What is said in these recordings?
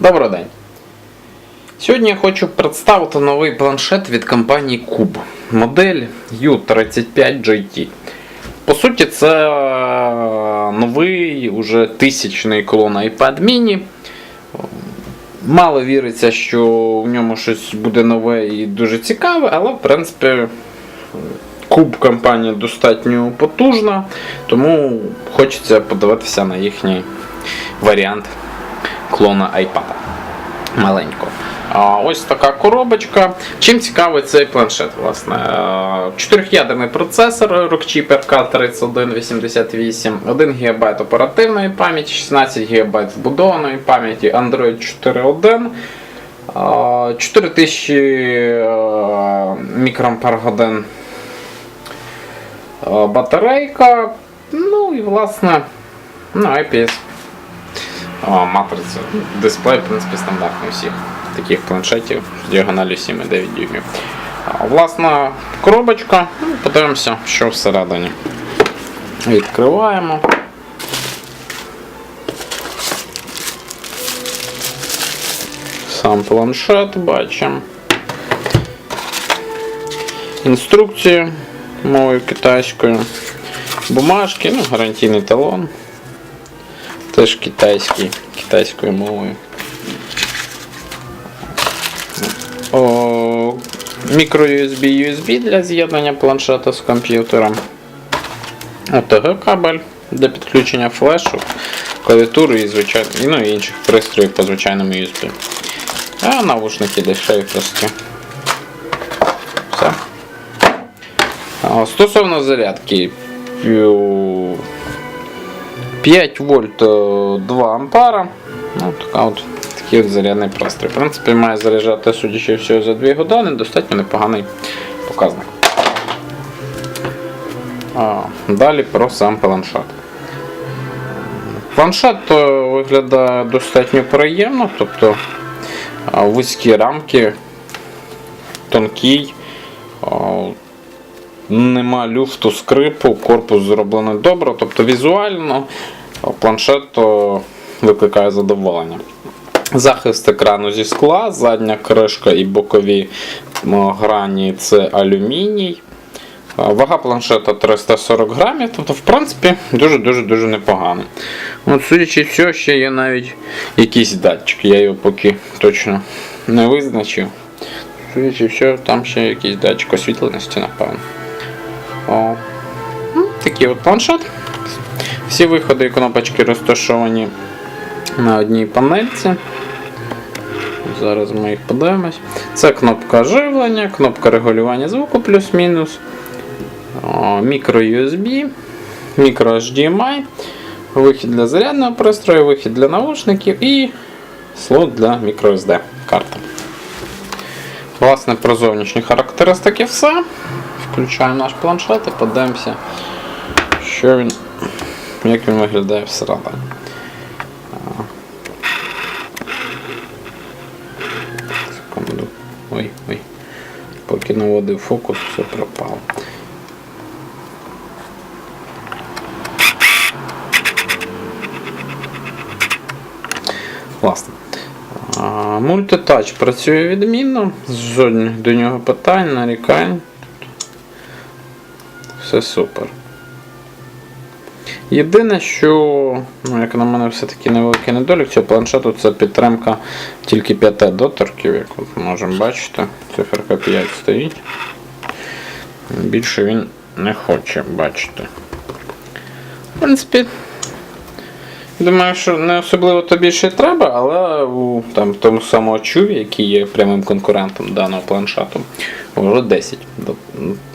Добрий день. Сьогодні я хочу представити новий планшет від компанії Cube. Модель U35GT. По суті, це е, новий, уже тисячний клон iPad mini. Мало віриться, що в ньому щось буде нове і дуже цікаве, але в принципі Куб компанія достатньо потужна, тому хочеться подивитися на їхній варіант клона iPad маленького. Ось така коробочка. Чим цікавий цей планшет? власне? Чотирьохядерний процесор Rockchip RK3188, 1 ГБ оперативної пам'яті, 16 ГБ вбудованої пам'яті, Android 4.1, е, 4000 е, мікроампер-годин батарейка, ну і власне ну, IPS матриця. Дисплей, в принципі, стандартний всіх таких планшетів з діагоналю 7,9 дюймів. Власна коробочка. Ну, Подивимося, що всередині. Відкриваємо. Сам планшет бачимо. Інструкцію мовою китайською. Бумажки, ну, гарантійний талон. Теж китайський, китайською мовою. О, мікро USB USB для з'єднання планшета з комп'ютером. OTG кабель для підключення флешу, клавіатури і, звичайно, ну, інших пристроїв по звичайному USB. А навушники дешеві прості. Все. Стосовно зарядки. П'ю- 5 вольт е, 2 ампера. Ну, така от, такий от зарядний пристрій. В принципі, має заряджати, судячи всього, за 2 години, достатньо непоганий показник. А, далі про сам планшет. Планшет е, виглядає достатньо приємно, тобто вузькі рамки, тонкий. Нема люфту скрипу, корпус зроблений добре, тобто візуально планшет викликає задоволення. Захист екрану зі скла, задня кришка і бокові грані це алюміній. Вага планшета 340 грамів, тобто, в принципі, дуже-дуже дуже непогано. От, судячи всього, ще є навіть якийсь датчик, я його поки точно не визначив. Судячи всього, там ще якийсь датчик освітленості, напевно. Такий от планшет. Всі виходи і кнопочки розташовані на одній панельці. Зараз ми їх подивимось. Це кнопка живлення, кнопка регулювання звуку плюс-мінус, мікро USB, мікро HDMI, вихід для зарядного пристрою, вихід для наушників і слот для microSD карти. Власне, про зовнішні характеристики все. Включаємо наш планшет і подивимося, що він, як він виглядає всередині. Секунду. Ой, ой. Поки наводив фокус, все пропало. Власне. Мультитач працює відмінно, жодних до нього питань, нарікань. Все супер. Єдине, що, ну, як на мене, все-таки невеликий недолік цього планшету це підтримка тільки 5 доторків, як от можемо бачити. Циферка 5 стоїть. Більше він не хоче бачити. В принципі, думаю, що не особливо то більше треба, але у там, тому самому чуві, який є прямим конкурентом даного планшету, вже 10 до-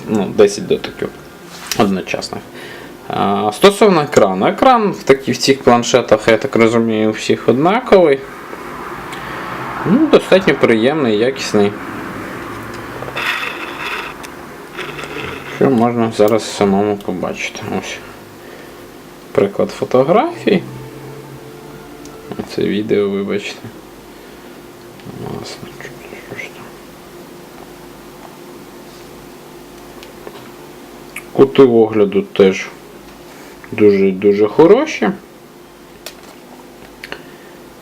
ну, 10 дотиків одночасно. А, Стосовно екрану. Екран в, такі, в цих планшетах, я так розумію, у всіх однаковий. Ну, достатньо приємний, якісний. Що можна зараз самому побачити. Ось. Приклад фотографій. Це відео, вибачте. Власне, що ж там. Кути огляду теж дуже-дуже хороші.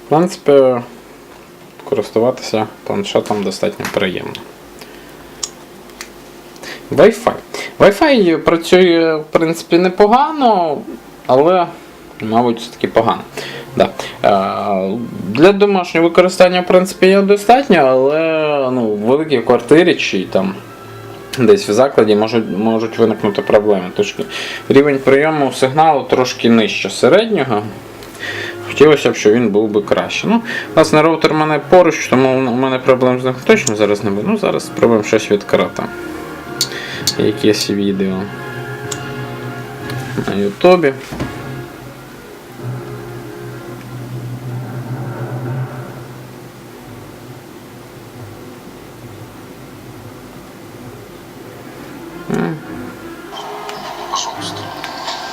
В принципі, користуватися планшетом достатньо приємно. Wi-Fi. Wi-Fi працює, в принципі, непогано, але, мабуть, все-таки погано. Да. Е, Для домашнього використання, в принципі, його достатньо, але ну, в великій квартирі чи там десь в закладі можуть, можуть виникнути проблеми. Тож рівень прийому сигналу трошки нижче середнього. Хотілося б, щоб він був би краще. Ну, власне, роутер в мене поруч, тому у мене проблем з ним точно зараз не буде. Ну, зараз спробуємо щось відкрити. Якесь відео на Ютубі.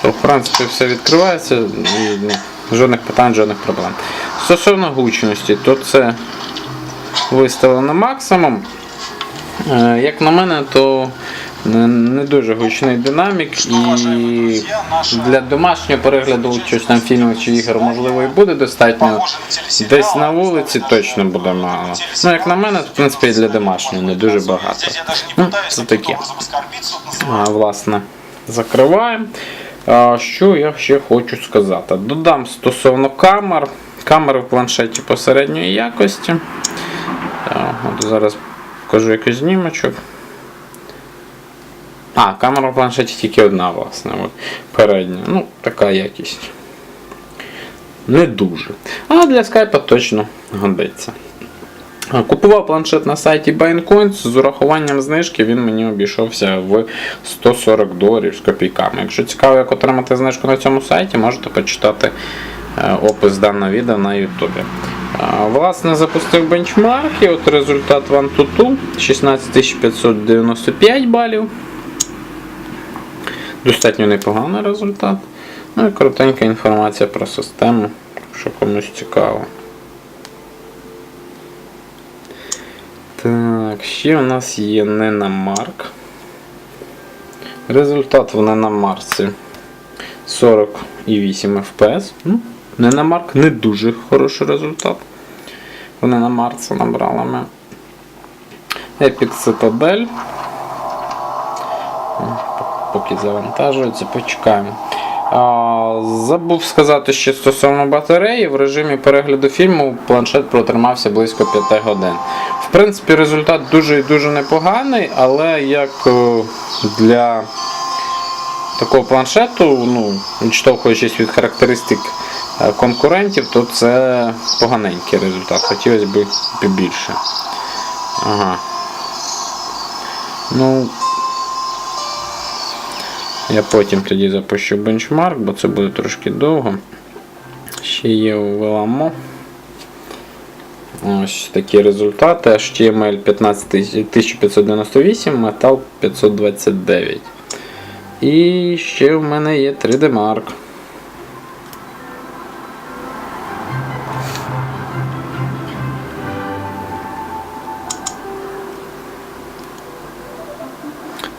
В принципі, все відкривається, і ну, жодних питань, жодних проблем. Стосовно гучності, то це виставлено максимум. Е, Як на мене, то не- дуже гучний динамік і для домашнього перегляду щось там фільмів чи ігор можливо і буде достатньо. Десь на вулиці точно буде мало. Ну, як на мене, в принципі, і для домашнього не дуже багато. Ну, це таке. А, власне, закриваємо. Що я ще хочу сказати? Додам стосовно камер. Камери в планшеті посередньої якості. От зараз покажу якийсь знімочок. А, камера в планшеті тільки одна, власне. От, передня. Ну, така якість. Не дуже. А для скайпа точно годиться. Купував планшет на сайті BuyInCoins, з урахуванням знижки він мені обійшовся в 140 доларів з копійками. Якщо цікаво, як отримати знижку на цьому сайті, можете почитати е, опис даного відео на YouTube. Власне, запустив бенчмарки, от результат OneTuTu 16595 балів. Достатньо непоганий результат. Ну і коротенька інформація про систему, якщо комусь цікаво. Так, ще у нас є Ненамарк. Результат в Ненамарці 48 FPS. Ну, Ненамарк не дуже хороший результат. В Ненамарці набрали ми. Epic Citadel. Поки завантажується, почекаємо. Забув сказати ще стосовно батареї. В режимі перегляду фільму планшет протримався близько 5 годин. В принципі, результат дуже і дуже непоганий, але як е, для такого планшету, ну, відштовхуючись від характеристик е, конкурентів, то це поганенький результат. Хотілося б більше. Ага. Ну, я потім тоді запущу бенчмарк, бо це буде трошки довго. Ще є Веламо. Ось такі результати. HTML 15598, Metal 529. І ще в мене є 3D Mark.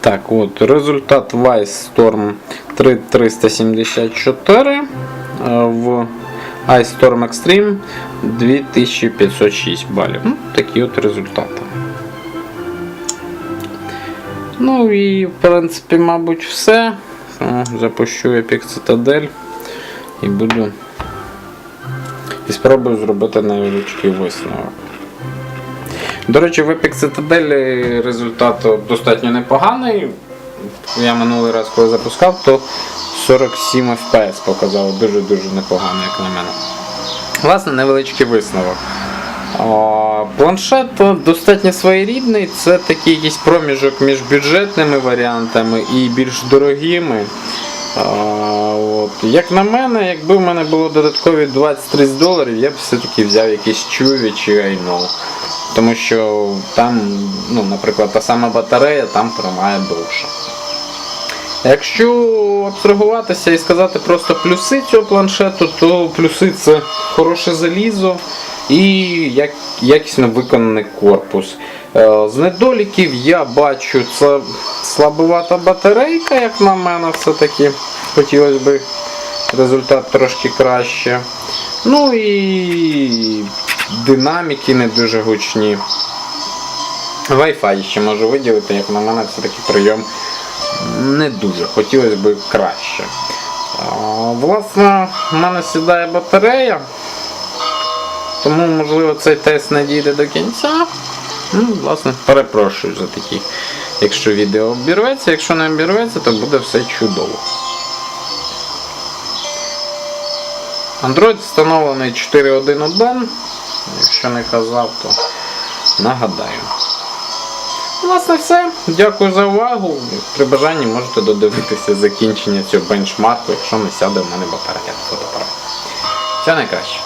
Так, от результат Vice Storm 3374 е, в Ice Storm Extreme 2506 балів. Ну, такі от результати. Ну і в принципі, мабуть, все. Запущу Epic Citadel і буду. І спробую зробити невеличкий висновок. До речі, в Epic Citadel результат достатньо непоганий. Я минулий раз, коли запускав, то 47 FPS показав дуже-дуже непогано, як на мене. Власне, невеличкий висновок. Планшет достатньо своєрідний, це такий якийсь проміжок між бюджетними варіантами і більш дорогими. От. Як на мене, якби в мене було додаткові 20-30 доларів, я б все-таки взяв якийсь Чуві чи Айно. Тому що там, ну, наприклад, та сама батарея там тримає довше. Якщо абстрагуватися і сказати просто плюси цього планшету, то плюси це хороше залізо і як, якісно виконаний корпус. Е, З недоліків я бачу це слабовата батарейка, як на мене, все-таки хотілося б результат трошки краще. Ну і динаміки не дуже гучні. Wi-Fi ще можу виділити, як на мене, це такий прийом не дуже. Хотілося б краще. Власне, в мене сідає батарея. Тому, можливо, цей тест не дійде до кінця. Ну, власне, перепрошую за такі. Якщо відео обірветься, якщо не обірветься, то буде все чудово. Android встановлений 4.1.1. Якщо не казав, то нагадаю. Власне, все. Дякую за увагу. При бажанні можете додивитися закінчення цього бенчмарку, якщо не сяде в мене батарея фотоапарат. Все найкраще.